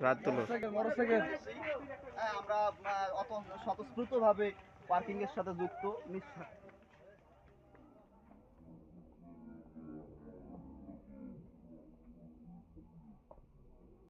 রাত তুলো হ্যাঁ আমরা আহ, অত স্বতঃস্ফূর্তভাবে পার্কিং এর সাথে যুক্ত নিঃস্বা-